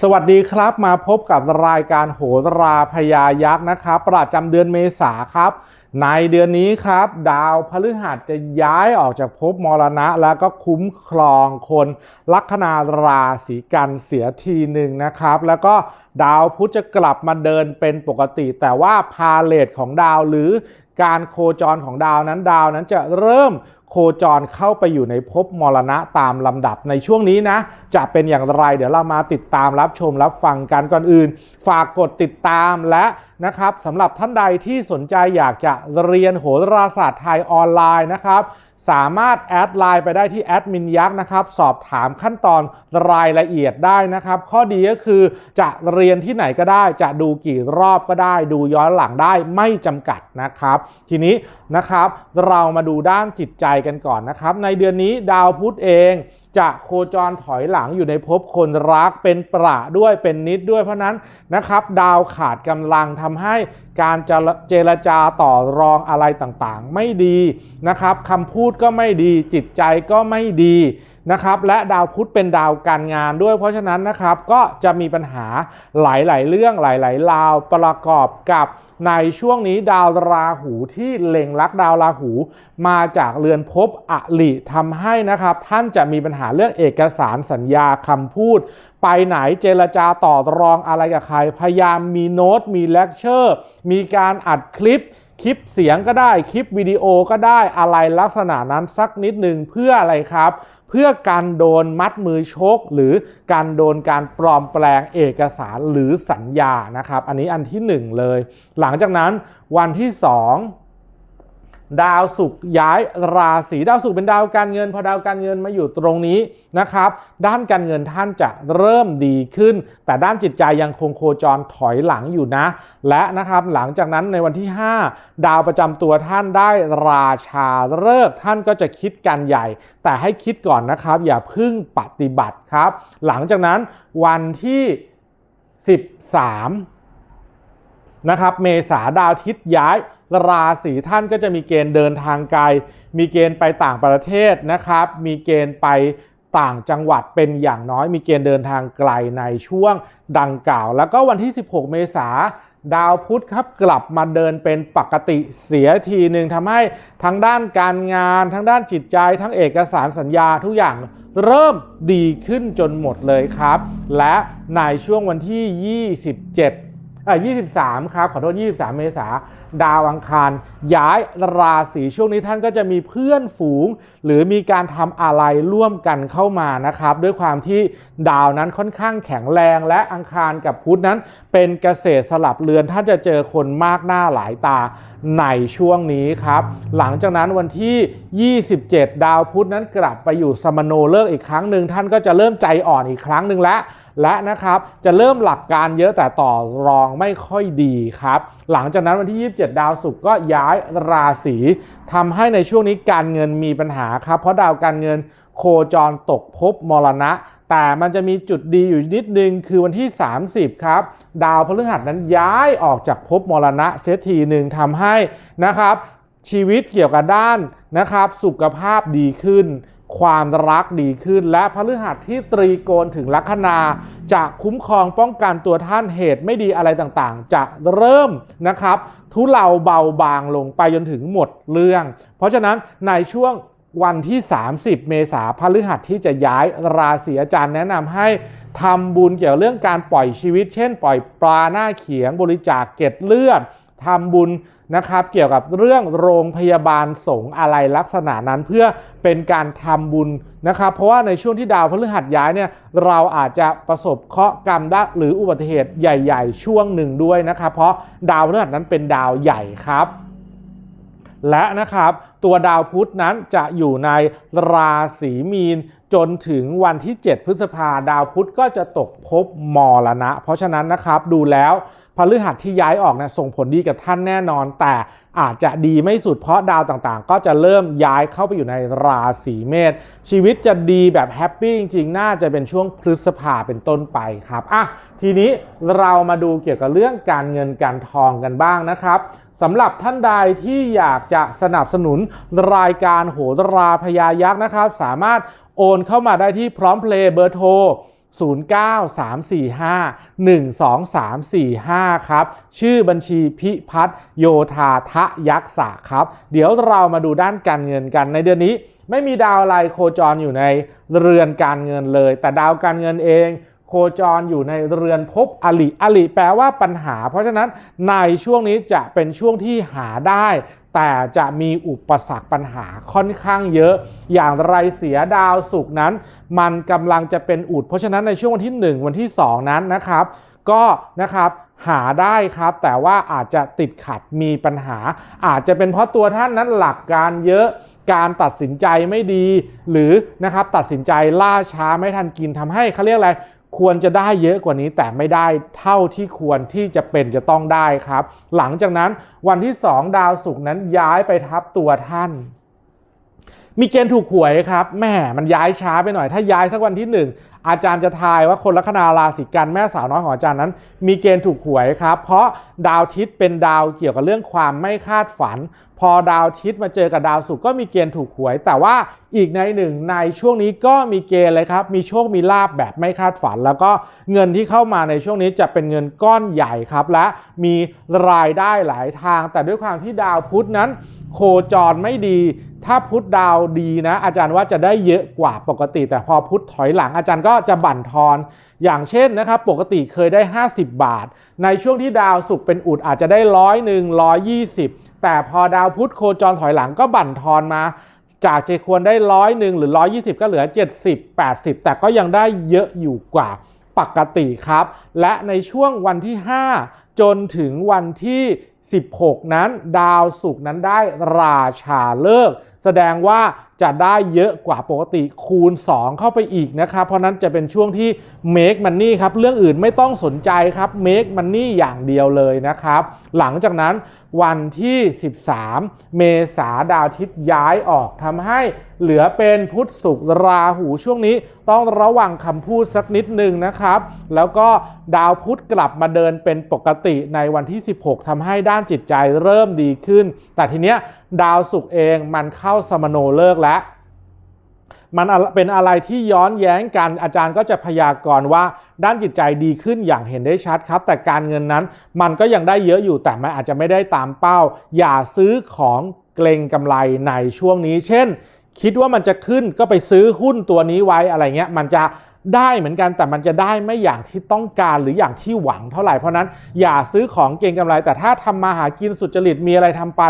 สวัสดีครับมาพบกับรายการโหราพยายักษ์นะครับประจำเดือนเมษาครับ ในเดือนนี้ครับ ดาวพฤหัสจะย้ายออกจากภพมรณะ แล้วก็คุ้มครองคนลัคนาราศีกันเสียทีหนึ่งนะครับ แล้วก็ดาวพุธจะกลับมาเดินเป็นปกติ แต่ว่าพาเลทของดาวหรือการโคจรของดาวนั้นดาวนั้นจะเริ่ม คจรเข้าไปอยู่ในภพมรณะตามลำดับในช่วงนี้นะ จะเป็นอย่างไรเดี๋ยวเรามาติดตามรับชมรับฟังกันก่อนอื่น ฝากกดติดตามและนะครับสำหรับท่านใดที่สนใจอยากจะเรียนโหราศาสตร์ไทยออนไลน์นะครับ สามารถแอดไลน์ไปได้ที่แอดมินยักษ์นะครับ สอบถามขั้นตอนรายละเอียดได้นะครับ ข้อดีก็คือจะเรียนที่ไหนก็ได้ จะดูกี่รอบก็ได้ ดูย้อนหลังได้ไม่จำกัดนะครับ ทีนี้นะครับเรามาดูด้านจิตใจกันก่อนนะครับ ในเดือนนี้ดาวพุธเอง จะโคจรถอยหลังอยู่ในภพคนรักเป็นประด้วยเป็นนิดด้วยเพราะนั้นนะครับ ดาวขาดกำลังทำให้การเจรจาต่อรองอะไรต่างๆ ไม่ดีนะครับคำพูดก็ไม่ดีจิตใจก็ไม่ดี นะครับและดาวพุธเป็นดาวการงานด้วย เพราะฉะนั้นนะครับก็จะมีปัญหาหลาย ๆ เรื่องหลาย ๆ ราวประกอบกับในช่วงนี้ดาวราหูที่เล็งลักดาวราหู มาจากเรือนภพอลิทำให้นะครับ ท่านจะมีปัญหาเรื่องเอกสารสัญญาคำพูด ไปไหนเจรจาต่อรองอะไรกับใคร พยายามมีโน้ต มีเลคเชอร์ มีการอัดคลิปคลิปเสียงก็ได้คลิปวิดีโอก็ได้อะไรลักษณะนั้นสักนิดหนึ่งเพื่ออะไรครับเพื่อการโดนมัดมือชก หรือการโดนการปลอมแปลงเอกสารหรือสัญญานะครับ อันนี้อันที่ 1 เลย หลังจากนั้นวันที่ 2 ดาวศุกร์ย้ายราศีดาวศุกร์เป็นดาวการเงิน พอดาวการเงินมาอยู่ตรงนี้นะครับ ด้านการเงินท่านจะเริ่มดีขึ้น แต่ด้านจิตใจยังคงโคจรถอยหลังอยู่นะ และนะครับหลังจากนั้นในวันที่ 5 ดาวประจำตัวท่านได้ราชาเลิกท่านก็จะคิดการใหญ่ แต่ให้คิดก่อนนะครับ อย่าพึ่งปฏิบัติครับ หลังจากนั้นวันที่ 13นะครับเมษาดาวทิตย์ย้าย ราศีท่านก็จะมีเกณฑ์เดินทางไกล มีเกณฑ์ไปต่างประเทศนะครับ มีเกณฑ์ไปต่างจังหวัดเป็นอย่างน้อย มีเกณฑ์เดินทางไกลในช่วงดังกล่าว แล้วก็วันที่ 16 เมษาดาวพุธครับกลับมาเดินเป็นปกติเสียทีหนึ่งทำให้ทั้งด้านการงาน ทั้งด้านจิตใจ ทั้งเอกสารสัญญาทุกอย่างเริ่มดีขึ้นจนหมดเลยครับ และในช่วงวันที่ 27 อะ23 ครับ ขอโทษ 23 เมษาดาวอังคาร ย้ายราศีช่วงนี้ท่านก็จะมีเพื่อนฝูง หรือมีการทำอะไรร่วมกันเข้ามานะครับ ด้วยความที่ดาวนั้นค่อนข้างแข็งแรงและอังคารกับพุธนั้น เป็นเกษตรสลับเรือนท่านจะเจอคนมากหน้าหลายตาในช่วงนี้ครับ หลังจากนั้นวันที่ 27 ดาวพุธนั้นกลับไปอยู่สมโนเลิกอีกครั้งหนึ่งท่านก็จะเริ่มใจอ่อนอีกครั้งหนึ่งแล้ว และนะครับจะเริ่มหลักการเยอะแต่ต่อรองไม่ค่อยดีครับ หลังจากนั้นวันที่ 27 ดาวศุกร์ก็ย้ายราศีทำให้ในช่วงนี้การเงินมีปัญหาครับ เพราะดาวการเงินโคจรตกภพมรณะ แต่มันจะมีจุดดีอยู่นิดนึงคือวันที่ 30 ครับ ดาวพฤหัสนั้นย้ายออกจากภพมรณะเสียทีหนึ่งทำให้นะครับชีวิตเกี่ยวกับด้านนะครับสุขภาพดีขึ้น ความรักดีขึ้น และพฤหัสที่ตรีโกณถึงลัคนา จะคุ้มครองป้องกันตัวท่านเหตุไม่ดีอะไรต่างๆ จะเริ่มนะครับทุเลาเบาบางลงไปจนถึงหมดเรื่อง เพราะฉะนั้นในช่วงวันที่ 30 เมษาพฤหัสที่จะย้ายราศีอาจารย์แนะนำให้ทำบุญเกี่ยวกับเรื่องการปล่อยชีวิต เช่น ปล่อยปลาหน้าเขียงบริจาคเกล็ดเลือดทำบุญ นะครับ เกี่ยวกับเรื่องโรงพยาบาลสงอะไรลักษณะนั้นเพื่อเป็นการทำบุญนะครับ เพราะว่าในช่วงที่ดาวพฤหัสย้ายเนี่ยเราอาจจะประสบเคราะห์กรรมได้หรืออุบัติเหตุใหญ่ ๆ ช่วงหนึ่งด้วยนะครับ เพราะดาวพฤหัสนั้นเป็นดาวใหญ่ครับและนะครับตัวดาวพุธนั้นจะอยู่ในราศีมีน จนถึงวันที่ 7 พฤษภาดาวพุธก็จะตกภพมรณะ เพราะฉะนั้นนะครับดูแล้ว พฤหัสที่ย้ายออกนะส่งผลดีกับท่านแน่นอน แต่อาจจะดีไม่สุดเพราะดาวต่างๆ ก็จะเริ่มย้ายเข้าไปอยู่ในราศีเมษชีวิตจะดีแบบแฮปปี้จริงๆ น่าจะเป็นช่วงพฤษภาเป็นต้นไปครับอะทีนี้เรามาดูเกี่ยวกับเรื่องการเงินการทองกันบ้างนะครับสำหรับท่านใดที่อยากจะสนับสนุนรายการโหราพยายักษ์นะครับ สามารถโอนเข้ามาได้ที่พร้อมเพลย์เบอร์โทร 09-345-12345 ครับ ชื่อบัญชีพิพัฒนโยธาทะยักษะครับ เดี๋ยวเรามาดูด้านการเงินกันในเดือนนี้ ไม่มีดาวอะไรโคจรอยู่ในเรือนการเงินเลย แต่ดาวการเงินเอง โคจรอยู่ในเรือนภพอลิอลิแปลว่าปัญหา เพราะฉะนั้นในช่วงนี้จะเป็นช่วงที่หาได้ แต่จะมีอุปสรรคปัญหาค่อนข้างเยอะ อย่างไรเสียดาวสุกนั้น มันกำลังจะเป็นอุด เพราะฉะนั้นในช่วงวันที่ 1 วันที่ 2 นั้นนะครับ ก็นะครับหาได้ครับ แต่ว่าอาจจะติดขัดมีปัญหา อาจจะเป็นเพราะตัวท่านนั้นหลักการเยอะการตัดสินใจไม่ดี หรือนะครับตัดสินใจล่าช้าไม่ทันกินทำให้เขาเรียกอะไร ควรจะได้เยอะกว่านี้แต่ไม่ได้เท่าที่ควรที่จะเป็นจะต้องได้ครับ หลังจากนั้นวันที่ 2 ดาวศุกร์นั้นย้ายไปทับตัวท่าน มีเกณฑ์ถูกหวยครับแม่มันย้ายช้าไปหน่อยถ้าย้ายสักวันที่ 1 อาจารย์จะทายว่าคนลัคนาราศีกันแม่สาวน้อยของอาจารย์นั้น มีเกณฑ์ถูกหวยครับ เพราะดาวทิศเป็นดาวเกี่ยวกับเรื่องความไม่คาดฝัน พอดาวทิศมาเจอกับดาวศุกร์ก็มีเกณฑ์ถูกหวย แต่ว่าอีกในหนึ่งในช่วงนี้ก็มีเกณฑ์เลยครับ มีโชคมีลาบแบบไม่คาดฝัน แล้วก็เงินที่เข้ามาในช่วงนี้จะเป็นเงินก้อนใหญ่ครับ และมีรายได้หลายทาง แต่ด้วยความที่ดาวพุธนั้น โคจรไม่ดี ถ้าพุธดาวดีนะ อาจารย์ว่าจะได้เยอะกว่าปกติ แต่พอพุธถอยหลังอาจารย์ก็จะบั่นทอน อย่างเช่นนะครับปกติเคยได้ 50 บาท ในช่วงที่ดาวศุกร์เป็นอุดอาจจะได้ร้อยหนึ่งร้อยยี่สิบ แต่พอดาวพุธโคจรถอยหลังก็บั่นทอนมา จากจะควรได้ร้อยหนึ่งหรือ 120 ก็เหลือ 70 80 แต่ก็ยังได้เยอะอยู่กว่าปกติครับ และในช่วงวันที่ 5 จนถึงวันที่ 16 นั้น ดาวศุกร์นั้นได้ราชาเลิก แสดงว่าจะได้เยอะกว่าปกติคูณ 2 เข้าไปอีกนะครับ เพราะนั้นจะเป็นช่วงที่ make money ครับ เรื่องอื่นไม่ต้องสนใจครับ make money อย่างเดียวเลยนะครับ หลังจากนั้นวันที่ 13 เมษาดาวทิตย์ย้ายออกทำให้เหลือเป็นพุธศุกร์ราหูช่วงนี้ ต้องระวังคำพูดสักนิดหนึ่งนะครับ แล้วก็ดาวพุธกลับมาเดินเป็นปกติในวันที่ 16ทำให้ด้านจิตใจเริ่มดีขึ้น แต่ทีเนี้ยดาวศุกร์เองมันเข้าสมโนเลิกแล้วมันเป็นอะไรที่ย้อนแย้งกันอาจารย์ก็จะพยากรณ์ว่าด้านจิตใจดีขึ้นอย่างเห็นได้ชัดครับ แต่การเงินนั้นมันก็ยังได้เยอะอยู่แต่มันอาจจะไม่ได้ตามเป้า อย่าซื้อของเกรงกำไรในช่วงนี้ เช่น คิดว่ามันจะขึ้นก็ไปซื้อหุ้นตัวนี้ไว้อะไรเงี้ยมันจะ ได้เหมือนกันแต่มันจะได้ไม่อย่างที่ต้องการหรืออย่างที่หวังเท่าไหร่เพราะนั้นอย่าซื้อของเก่งกำไร แต่ถ้าทำมาหากินสุจริตมีอะไรทำไป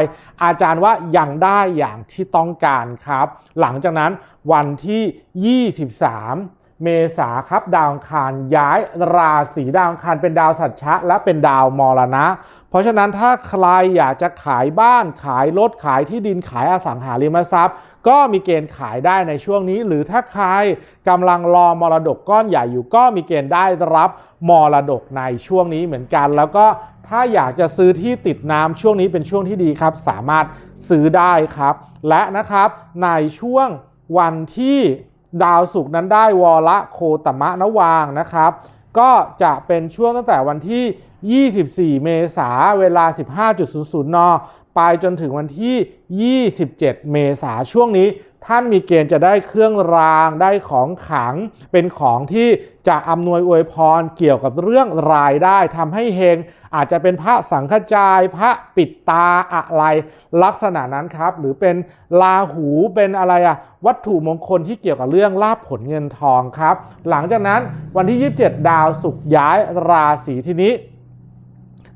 อาจารย์ว่ายังได้อย่างที่ต้องการครับ หลังจากนั้นวันที่ 23 เมษาครับดาวคารย้ายราศีดาวคารเป็นดาวสัจฉะและเป็นดาวมรณะ เพราะฉะนั้นถ้าใครอยากจะขายบ้านขายรถขายที่ดินขายอสังหาริมทรัพย์ ก็มีเกณฑ์ขายได้ในช่วงนี้ หรือถ้าใครกำลังรอมรดกก้อนใหญ่อยู่ก็มีเกณฑ์ได้รับมรดกในช่วงนี้เหมือนกัน แล้วก็ถ้าอยากจะซื้อที่ติดน้ำช่วงนี้เป็นช่วงที่ดีครับ สามารถซื้อได้ครับ และนะครับในช่วงวันที่ ดาวศุกร์นั้นได้วละโคตมะนวางนะครับ ก็จะเป็นช่วงตั้งแต่วันที่ 24 เมษาเวลา 15.00 น ไปจนถึงวันที่ 27 เมษาช่วงนี้ท่านมีเกณฑ์จะได้เครื่องรางได้ของขลัง เป็นของที่จะอำนวยอวยพรเกี่ยวกับเรื่องรายได้ทำให้เฮง อาจจะเป็นพระสังฆจายพระปิดตาอะไรลักษณะนั้นครับ หรือเป็นลาหูเป็นอะไรอะวัตถุมงคลที่เกี่ยวกับเรื่องลาบผลเงินทองครับ หลังจากนั้นวันที่ 27 ดาวสุกย้ายราศีทีนี้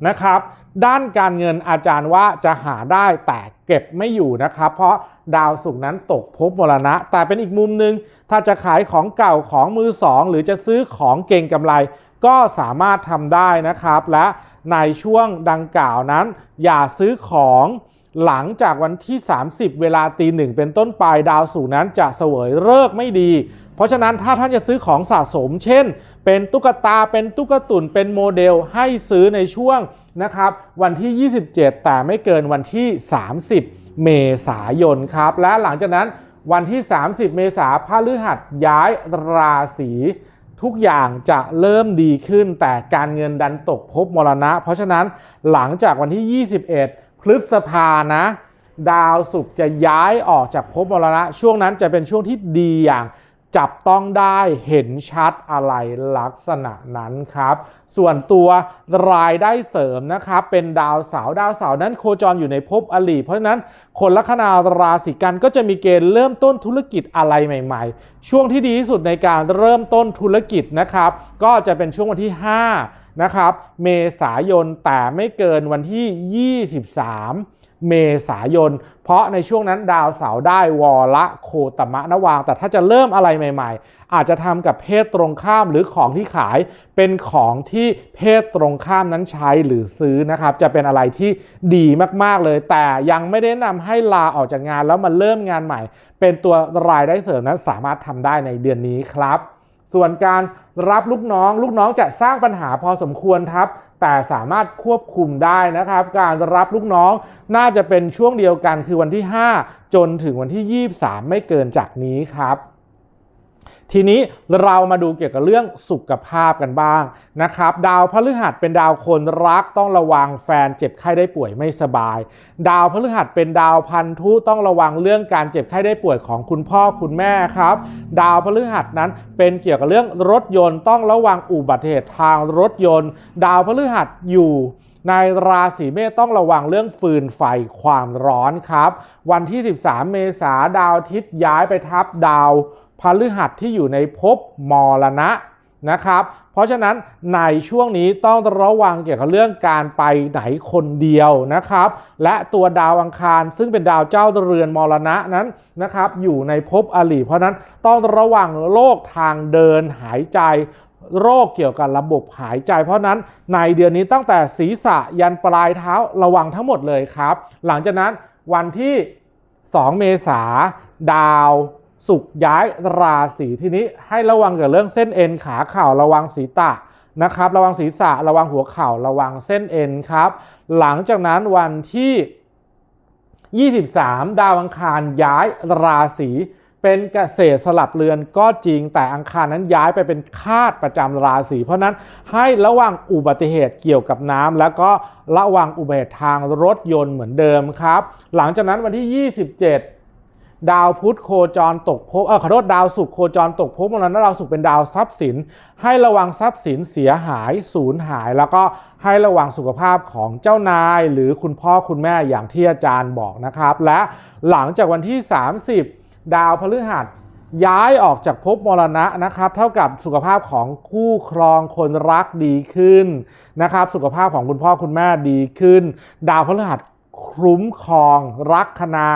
นะครับ ด้านการเงินอาจารย์ว่าจะหาได้แต่ เก็บไม่อยู่นะครับ เพราะดาวศุกนั้นตกภพมรณะ แต่เป็นอีกมุมหนึ่งถ้าจะขายของเก่าของมือสองหรือจะซื้อของเก่งกำไร ก็สามารถทำได้นะครับ และในช่วงดังกล่าวนั้น อย่าซื้อของหลังจากวันที่ 30 เวลาตีหนึ่งเป็นต้นไปดาวศุกนั้นจะเสวยเลิกไม่ดี เพราะฉะนั้นถ้าท่านจะซื้อของสะสม เช่น เป็นตุ๊กตาเป็นตุ๊กตุนเป็นโมเดลให้ซื้อในช่วงนะครับวันที่ 27 แต่ไม่เกินวันที่ 30 เมษายนครับ และหลังจากนั้นวันที่ 30 เมษาพฤหัสย้ายราศีทุกอย่างจะเริ่มดีขึ้น แต่การเงินดันตกภพมรณะ เพราะฉะนั้นหลังจากวันที่ 21 พฤษภานะ ดาวศุกร์จะย้ายออกจากภพมรณะ ช่วงนั้นจะเป็นช่วงที่ดีอย่าง จับต้องได้เห็นชัดอะไรลักษณะนั้นครับ ส่วนตัวรายได้เสริมนะครับเป็นดาวเสาร์ดาวเสาร์นั้นโคจรอยู่ในภพอลีเพราะฉะนั้นคนลัคนาราศีกันก็จะมีเกณฑ์เริ่มต้นธุรกิจอะไรใหม่ ๆ ช่วงที่ดีที่สุดในการเริ่มต้นธุรกิจนะครับ ก็จะเป็นช่วงวันที่ 5 นะครับ เมษายนแต่ไม่เกินวันที่ 23 เมษายน เพราะในช่วงนั้นดาวเสาร์ได้วอละโคตมะนวาง แต่ถ้าจะเริ่มอะไรใหม่ ๆ อาจจะทำกับเพศตรงข้ามหรือของที่ขายเป็นของที่เพศตรงข้ามนั้นใช้หรือซื้อนะครับ จะเป็นอะไรที่ดีมากๆเลย แต่ยังไม่ได้แนะนำให้ลาออกจากงานแล้วมาเริ่มงานใหม่ เป็นตัวรายได้เสริมนั้นสามารถทำได้ในเดือนนี้ครับ ส่วนการรับลูกน้องลูกน้องจะสร้างปัญหาพอสมควรครับ แต่สามารถควบคุมได้นะครับ การรับลูกน้องน่าจะเป็นช่วงเดียวกันคือวันที่ 5 จนถึงวันที่ 23 ไม่เกินจากนี้ครับ ทีนี้เรามาดูเกี่ยวกับเรื่องสุขภาพกันบ้างนะครับ ดาวพฤหัสเป็นดาวคนรักต้องระวังแฟนเจ็บไข้ได้ป่วยไม่สบาย ดาวพฤหัสเป็นดาวพันธุต้องระวังเรื่องการเจ็บไข้ได้ป่วยของคุณพ่อคุณแม่ครับ ดาวพฤหัสนั้นเป็นเกี่ยวกับเรื่องรถยนต์ต้องระวังอุบัติเหตุทางรถยนต์ ดาวพฤหัสอยู่ในราศีเมษต้องระวังเรื่องฟืนไฟความร้อนครับ วันที่ 13 เมษาดาวอาทิตย์ย้ายไปทับดาว พฤหัสที่อยู่ในภพมรณะนะครับ เพราะฉะนั้นในช่วงนี้ต้องระวังเกี่ยวกับเรื่องการไปไหนคนเดียวนะครับ และตัวดาวอังคารซึ่งเป็นดาวเจ้าเรือนมรณะนั้นนะครับ อยู่ในภพอลีเพราะนั้นต้องระวังโรคทางเดินหายใจโรคเกี่ยวกับระบบหายใจ เพราะนั้นในเดือนนี้ตั้งแต่ศีรษะยันปลายเท้าระวังทั้งหมดเลยครับ หลังจากนั้นวันที่ 2 เมษาดาว สุกย้ายราศีทีนี้ให้ระวังกับเรื่องเส้นเอ็นขาเข่าระวังศีรษะนะครับ ระวังศีรษะระวังหัวเข่าระวังเส้นเอ็นครับ หลังจากนั้นวันที่ 23 ดาวอังคารย้ายราศีเป็นเกษตรสลับเรือนก็จริงแต่อังคารนั้นย้ายไปเป็นคาดประจำราศีเพราะนั้นให้ระวังอุบัติเหตุเกี่ยวกับน้ำแล้วก็ระวังอุบัติเหตุทางรถยนต์เหมือนเดิมครับ หลังจากนั้นวันที่ 27 ดาวพุธโคจรตกภพเออขอโทษดาวศุกร์โคจรตกภพวันนั้นดาวศุกร์เป็นดาวทรัพย์สิน ให้ระวังทรัพย์สินเสียหายสูญหาย แล้วก็ให้ระวังสุขภาพของเจ้านาย หรือคุณพ่อคุณแม่อย่างที่อาจารย์บอกนะครับ และหลังจากวันที่ 30 ดาวพฤหัสย้ายออกจากภพมรณะนะครับ เท่ากับสุขภาพของคู่ครองคนรักดีขึ้นนะครับ สุขภาพของคุณพ่อคุณแม่ดีขึ้น ดาวพฤหัสคุ้มครอง รักคณา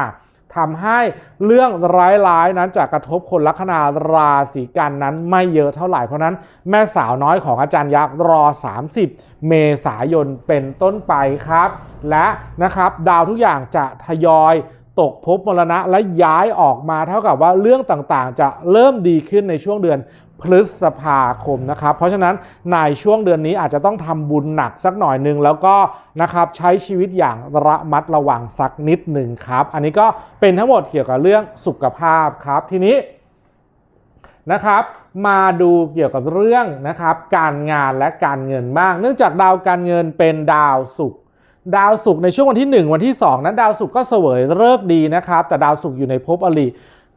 ทำให้เรื่องร้ายๆนั้นจะกระทบคนลัคนาราศีกันนั้นไม่เยอะเท่าไหร่เพราะนั้นแม่สาวน้อยของอาจารย์ยักษ์รอ 30 เมษายนเป็นต้นไปครับ และนะครับดาวทุกอย่างจะทยอยตกภพมรณะและย้ายออกมาเท่ากับว่าเรื่องต่างๆ จะเริ่มดีขึ้นในช่วงเดือน พฤษภาคมนะครับ เพราะฉะนั้นในช่วงเดือนนี้อาจจะต้องทำบุญหนักสักหน่อยหนึ่งแล้วก็นะครับใช้ชีวิตอย่างระมัดระวังสักนิดหนึ่งครับ อันนี้ก็เป็นทั้งหมดเกี่ยวกับเรื่องสุขภาพครับทีนี้นะครับมาดูเกี่ยวกับเรื่องนะครับการงานและการเงินบ้าง เนื่องจากดาวการเงินเป็นดาวศุกร์ดาวศุกร์ในช่วงวันที่ 1 วันที่ 2 นั้นดาวศุกร์ก็เสวยเลิกดีนะครับ แต่ดาวศุกร์อยู่ในภพอริ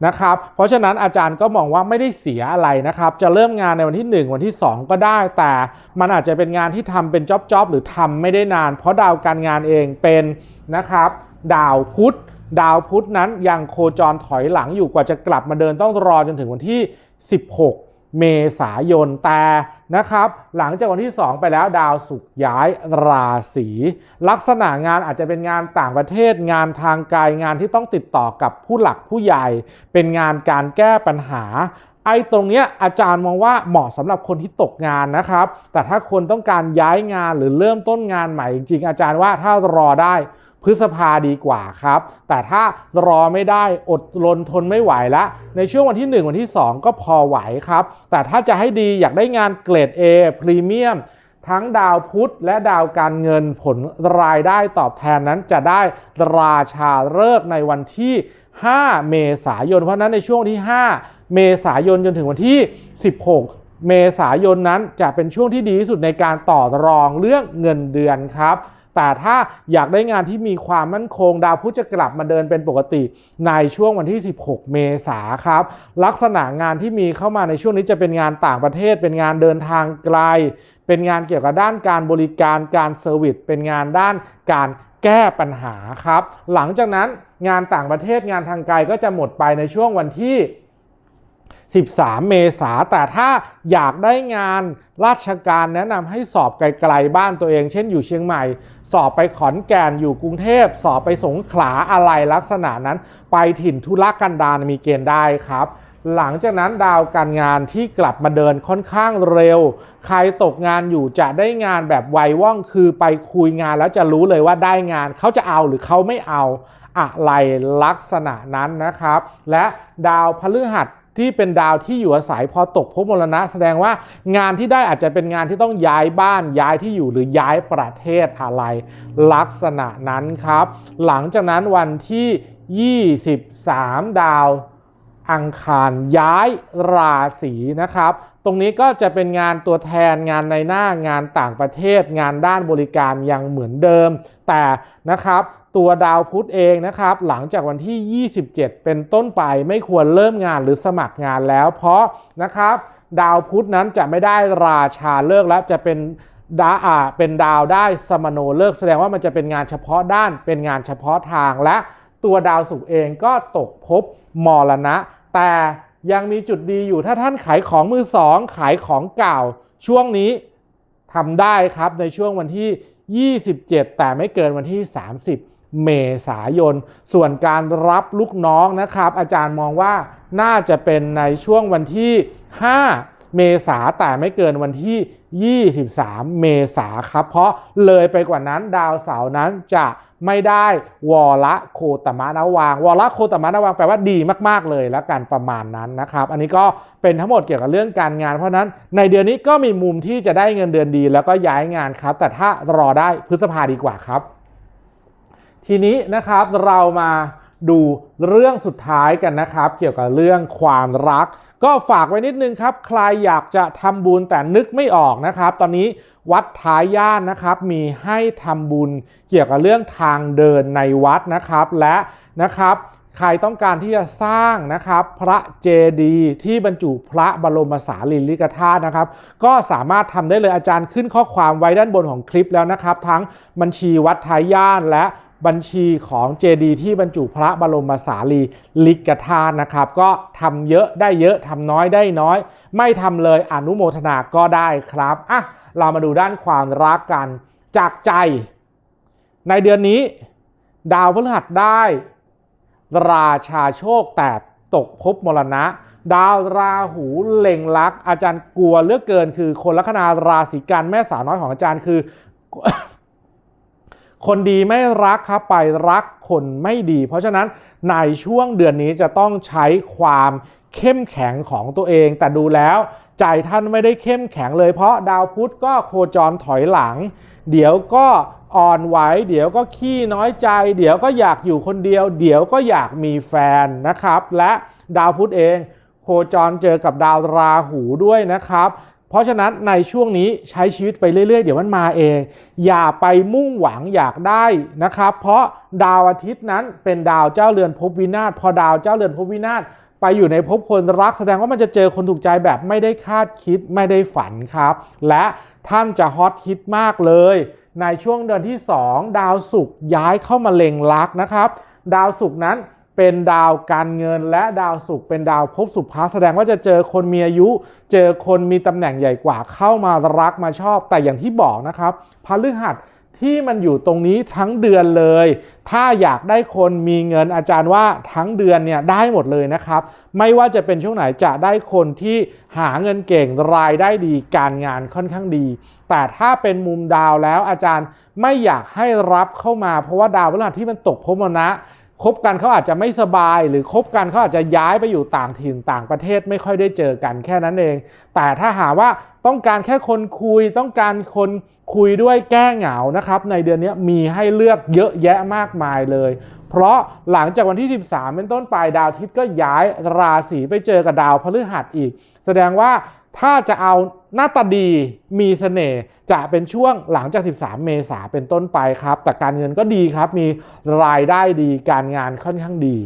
นะครับ เพราะฉะนั้นอาจารย์ก็มองว่าไม่ได้เสียอะไรนะครับ จะเริ่มงานในวันที่ 1 วันที่ 2 ก็ได้ แต่มันอาจจะเป็นงานที่ทำเป็นจ็อบๆหรือทำไม่ได้นาน เพราะดาวการงานเองเป็นนะครับดาวพุธดาวพุธนั้นยังโคจรถอยหลังอยู่กว่าจะกลับมาเดินต้องรอจนถึงวันที่ 16 เมษายนแต่นะครับ หลังจากวันที่ 2 ไปแล้วดาวศุกย้ายราศีลักษณะงานอาจจะเป็นงานต่างประเทศ งานทางไกลงานที่ต้องติดต่อกับผู้หลักผู้ใหญ่ เป็นงานการแก้ปัญหาไอ้ตรงเนี้ยอาจารย์มองว่าเหมาะสำหรับคนที่ตกงานนะครับ แต่ถ้าคนต้องการย้ายงานหรือเริ่มต้นงานใหม่จริงๆอาจารย์ว่าถ้ารอได้ ฤษภาดีกว่าครับ แต่ถ้ารอไม่ได้อดรนทนไม่ไหวแล้วในช่วงวันที่ 1 วันที่ 2 ก็พอไหวครับ แต่ถ้าจะให้ดีอยากได้งานเกรด A พรีเมียมทั้งดาวพุธและดาวการเงินผลรายได้ตอบแทนนั้นจะได้ราชาเลิกในวันที่ 5 เมษายน เพราะฉะนั้นในช่วงที่ 5 เมษายนจนถึงวันที่ 16เมษายนนั้นจะเป็นช่วงที่ดีที่สุดในการต่อรองเรื่องเงินเดือนครับ แต่ถ้าอยากได้งานที่มีความมั่นคง ดาวพุธจะกลับมาเดินเป็นปกติในช่วงวันที่ 16 เมษาครับ ลักษณะงานที่มีเข้ามาในช่วงนี้จะเป็นงานต่างประเทศ เป็นงานเดินทางไกล เป็นงานเกี่ยวกับด้านการบริการการเซอร์วิสเป็นงานด้านการแก้ปัญหาครับ หลังจากนั้นงานต่างประเทศงานทางไกลก็จะหมดไปในช่วงวันที่ 13 เมษาแต่ถ้าอยากได้งานราชการแนะนำให้สอบไกลๆบ้านตัวเอง เช่นอยู่เชียงใหม่ สอบไปขอนแก่นอยู่กรุงเทพ สอบไปสงขลาอะไรลักษณะนั้น ไปถิ่นธุรกันดารมีเกณฑ์ได้ครับหลังจากนั้นดาวการงานที่กลับมาเดินค่อนข้างเร็ว ใครตกงานอยู่จะได้งานแบบไวว่องคือไปคุยงานแล้วจะรู้เลยว่าได้งานเขาจะเอาหรือเขาไม่เอาอะไรลักษณะนั้นนะครับ และดาวพฤหัส ที่เป็นดาวที่อยู่อาศัยพอตกภพมรณะ แสดงว่างานที่ได้อาจจะเป็นงานที่ต้องย้ายบ้านย้ายที่อยู่หรือย้ายประเทศอะไร ลักษณะนั้นครับ หลังจากนั้นวันที่ 23 ดาวอังคารย้ายราศีนะครับ ตรงนี้ก็จะเป็นงานตัวแทนงานในหน้างานต่างประเทศ งานด้านบริการยังเหมือนเดิม แต่นะครับ ตัวดาวพุธเองนะครับ หลังจากวันที่ 27 เป็นต้นไปไม่ควรเริ่มงานหรือสมัครงานแล้ว เพราะนะครับ ดาวพุธนั้นจะไม่ได้ราชาเลิกแล้วจะเป็นดาอ่าเป็นดาวได้สมโนเลิกแสดงว่ามันจะเป็นงานเฉพาะด้านเป็นงานเฉพาะทางและตัวดาวศุกร์เองก็ตกภพมรณะ แต่ยังมีจุดดีอยู่ถ้าท่านขายของมือสองขายของเก่า ช่วงนี้ทำได้ครับในช่วงวันที่ 27 แต่ไม่เกินวันที่ 30 เมษายน ส่วนการรับลูกน้องนะครับ อาจารย์มองว่าน่าจะเป็นในช่วงวันที่ 5 เมษาแต่ไม่เกินวันที่ 23 เมษาครับ เพราะเลยไปกว่านั้นดาวเสาร์นั้นจะไม่ได้วอละโคตมะนาวาง วอละโคตมะนาวางแปลว่าดีมากๆเลยแล้วกันประมาณนั้นนะครับ อันนี้ก็เป็นทั้งหมดเกี่ยวกับเรื่องการงาน เพราะนั้นในเดือนนี้ก็มีมุมที่จะได้เงินเดือนดี แล้วก็ย้ายงานครับ แต่ถ้ารอได้พฤษภาดีกว่าครับ ทีนี้นะครับเรามาดูเรื่องสุดท้ายกันนะครับ เกี่ยวกับเรื่องความรัก ก็ฝากไว้นิดนึงครับ ใครอยากจะทำบุญแต่นึกไม่ออกนะครับ ตอนนี้วัดท้ายย่านนะครับ มีให้ทำบุญเกี่ยวกับเรื่องทางเดินในวัดนะครับ และนะครับ ใครต้องการที่จะสร้างนะครับ พระเจดีย์ที่บรรจุพระบรมสารีริกธาตุนะครับ ก็สามารถทำได้เลยอาจารย์ขึ้นข้อความไว้ด้านบนของคลิปแล้วนะครับ ทั้งบัญชีวัดท้ายย่านและ บัญชีของเจดีที่บรรจุพระบรมสารีลิกธาตุนะครับ ก็ทำเยอะได้เยอะทำน้อยได้น้อย ไม่ทำเลยอนุโมทนาก็ได้ครับอะเรามาดูด้านความรักกันจากใจ ในเดือนนี้ ดาวพฤหัสได้ ราชาโชคแต่ตกภพมรณะ ดาวราหูเล็งลัก อาจารย์กลัวเลือกเกิน คือคนลัคนาราศีกันแม่สาวน้อยของอาจารย์คือ คนดีไม่รักครับไปรักคนไม่ดี เพราะฉะนั้นในช่วงเดือนนี้จะต้องใช้ความเข้มแข็งของตัวเอง แต่ดูแล้วใจท่านไม่ได้เข้มแข็งเลย เพราะดาวพุธก็โคจรถอยหลัง เดี๋ยวก็อ่อนไหวเดี๋ยวก็ขี้น้อยใจ เดี๋ยวก็อยากอยู่คนเดียว เดี๋ยวก็อยากมีแฟนนะครับ และดาวพุธเอง โคจรเจอกับดาวราหูด้วยนะครับ เพราะฉะนั้นในช่วงนี้ใช้ชีวิตไปเรื่อย ๆ เดี๋ยวมันมาเอง อย่าไปมุ่งหวังอยากได้นะครับ เพราะดาวอาทิตย์นั้นเป็นดาวเจ้าเรือนภพวินาศพอดาวเจ้าเรือนภพวินาศไปอยู่ในภพคนรักแสดงว่ามันจะเจอคนถูกใจแบบไม่ได้คาดคิดไม่ได้ฝันครับ และท่านจะฮอตฮิตมากเลย ในช่วงเดือนที่ 2 ดาวศุกร์ย้ายเข้ามาเล็งลักนะครับ ดาวศุกร์นั้น เป็นดาวการเงินและดาวศุกร์เป็นดาวภพสุภาแสดงว่าจะเจอคนมีอายุ เจอคนมีตำแหน่งใหญ่กว่าเข้ามารักมาชอบ แต่อย่างที่บอกนะครับพฤหัสที่มันอยู่ตรงนี้ทั้งเดือนเลย ถ้าอยากได้คนมีเงินอาจารย์ว่าทั้งเดือนเนี่ยได้หมดเลยนะครับ ไม่ว่าจะเป็นช่วงไหนจะได้คนที่หาเงินเก่งรายได้ดีการงานค่อนข้างดี แต่ถ้าเป็นมุมดาวแล้วอาจารย์ไม่อยากให้รับเข้ามา เพราะว่าดาวพฤหัสที่มันตกภพมรณะ คบกันเขาอาจจะไม่สบาย หรือคบกันเขาอาจจะย้ายไปอยู่ต่างถิ่นต่างประเทศไม่ค่อยได้เจอกันแค่นั้นเอง แต่ถ้าหาว่าต้องการแค่คนคุย ต้องการคนคุยด้วยแก้เหงานะครับ ในเดือนนี้มีให้เลือกเยอะแยะมากมายเลย เพราะหลังจากวันที่ 13 เป็นต้นไปดาวอาทิตย์ก็ย้ายราศีไปเจอกับดาวพฤหัสอีก แสดงว่าถ้าจะเอา หน้าตาดีมีเสน่ห์จะเป็นช่วงหลังจาก 13 เมษาเป็นต้นไปครับ แต่การเงินก็ดีครับ มีรายได้ดีการงานค่อนข้างดี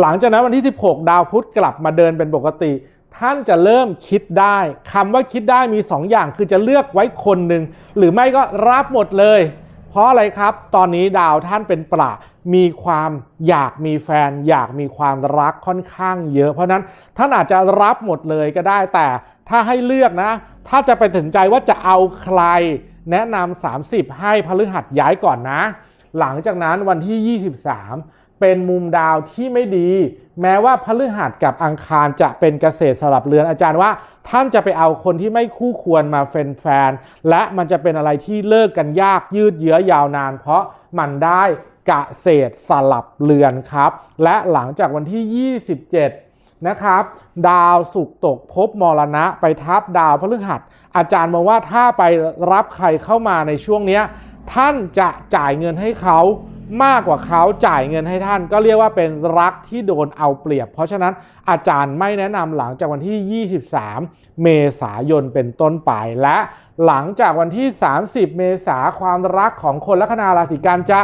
หลังจากนั้นวันที่ 16 ดาวพุธกลับมาเดินเป็นปกติ ท่านจะเริ่มคิดได้คำว่าคิดได้มี 2ออย่างคือจะเลือกไว้คนหนึ่งหรือไม่ก็รับหมดเลย เพราะอะไรครับ ตอนนี้ดาวท่านเป็นประมีความอยากมีแฟน อยากมีความรักค่อนข้างเยอะ เพราะนั้นท่านอาจจะรับหมดเลยก็ได้แต่ ถ้าให้เลือกนะ ถ้าจะไปถึงใจว่าจะเอาใครแนะนำ30 ให้พฤหัสย้ายก่อนนะ หลังจากนั้นวันที่ 23 เป็นมุมดาวที่ไม่ดี แม้ว่าพฤหัสกับอังคารจะเป็นเกษตรสลับเรือนอาจารย์ว่า ท่านจะไปเอาคนที่ไม่คู่ควรมาเป็นแฟนและมันจะเป็นอะไรที่เลิกกันยากยืดเยื้อยาวนาน เพราะมันได้เกษตรสลับเรือนครับ และหลังจากวันที่ 27 นะครับ ดาวสุกตกภพมรณะ ไปทับดาวพฤหัส อาจารย์มองว่าถ้าไปรับใครเข้ามาในช่วงนี้ท่านจะจ่ายเงินให้เขามากกว่าเขาจ่ายเงินให้ท่าน ก็เรียกว่าเป็นรักที่โดนเอาเปรียบ เพราะฉะนั้นอาจารย์ไม่แนะนำหลังจากวันที่ 23 เมษายนเป็นต้นไปและหลังจากวันที่ 30 เมษาความรักของคนลัคนาราศีกันจะ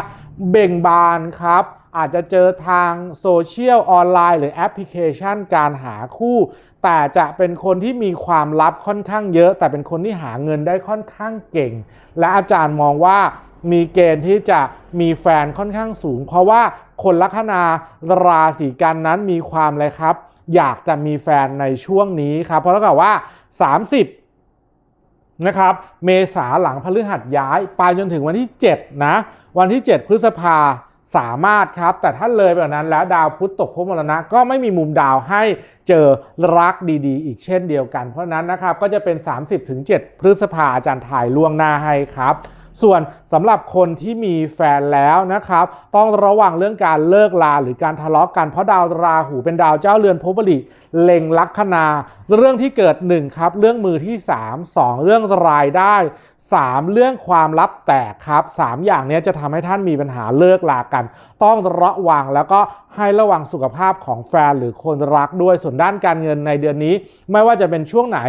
เบ่งบานครับ อาจจะเจอทางโซเชียลออนไลน์หรือแอปพลิเคชันการหาคู่ แต่จะเป็นคนที่มีความลับค่อนข้างเยอะ แต่เป็นคนที่หาเงินได้ค่อนข้างเก่ง และอาจารย์มองว่ามีเกณฑ์ที่จะมีแฟนค่อนข้างสูง เพราะว่าคนลัคนาราศีกันนั้นมีความอะไรครับ อยากจะมีแฟนในช่วงนี้ครับ เพราะเท่ากับว่า 30 นะครับ เมษาหลังพฤหัสย้าย ไปจนถึงวันที่ 7 นะ วันที่ 7 พฤษภา สามารถครับ แต่ถ้าเลยแบบนั้นแล้วดาวพุธตกพมรณะก็ไม่มีมุมดาวให้เจอรักดีๆ อีกเช่นเดียวกัน เพราะฉะนั้นนะครับก็จะเป็น 30-7 พฤษภาอาจารย์ถ่ายล่วงหน้าให้ครับ ส่วนสำหรับคนที่มีแฟนแล้วนะครับ ต้องระวังเรื่องการเลิกลาหรือการทะเลาะกันเพราะดาวราหูเป็นดาวเจ้าเรือนภพบริเล็งลัคนา เรื่องที่เกิด1ครับ เรื่องมือที่ 3 2 เรื่องรายได้ 3 เรื่องความลับแตกครับ 3 อย่างนี้จะทำให้ท่านมีปัญหาเลิกลากัน ต้องระวังแล้วก็ให้ระวังสุขภาพของแฟนหรือคนรักด้วยส่วนด้านการเงินในเดือนนี้ ไม่ว่าจะเป็นช่วงไหน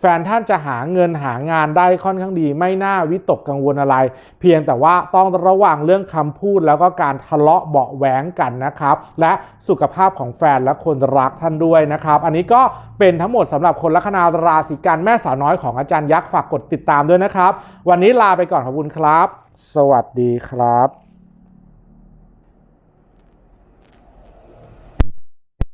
แฟนท่านจะหาเงินหางานได้ค่อนข้างดี ไม่น่าวิตกกังวลอะไรเพียงแต่ว่าต้องระวังเรื่องคำพูดแล้วก็การทะเลาะเบาะแหวงกันนะครับ และสุขภาพของแฟนและคนรักท่านด้วยนะครับ อันนี้ก็เป็นทั้งหมดสำหรับคนลัคนาราศีกันแม่สาวน้อยของอาจารย์ยักษ์ฝากกดติดตามด้วยนะครับ วันนี้ลาไปก่อนขอบคุณครับ สวัสดีครับ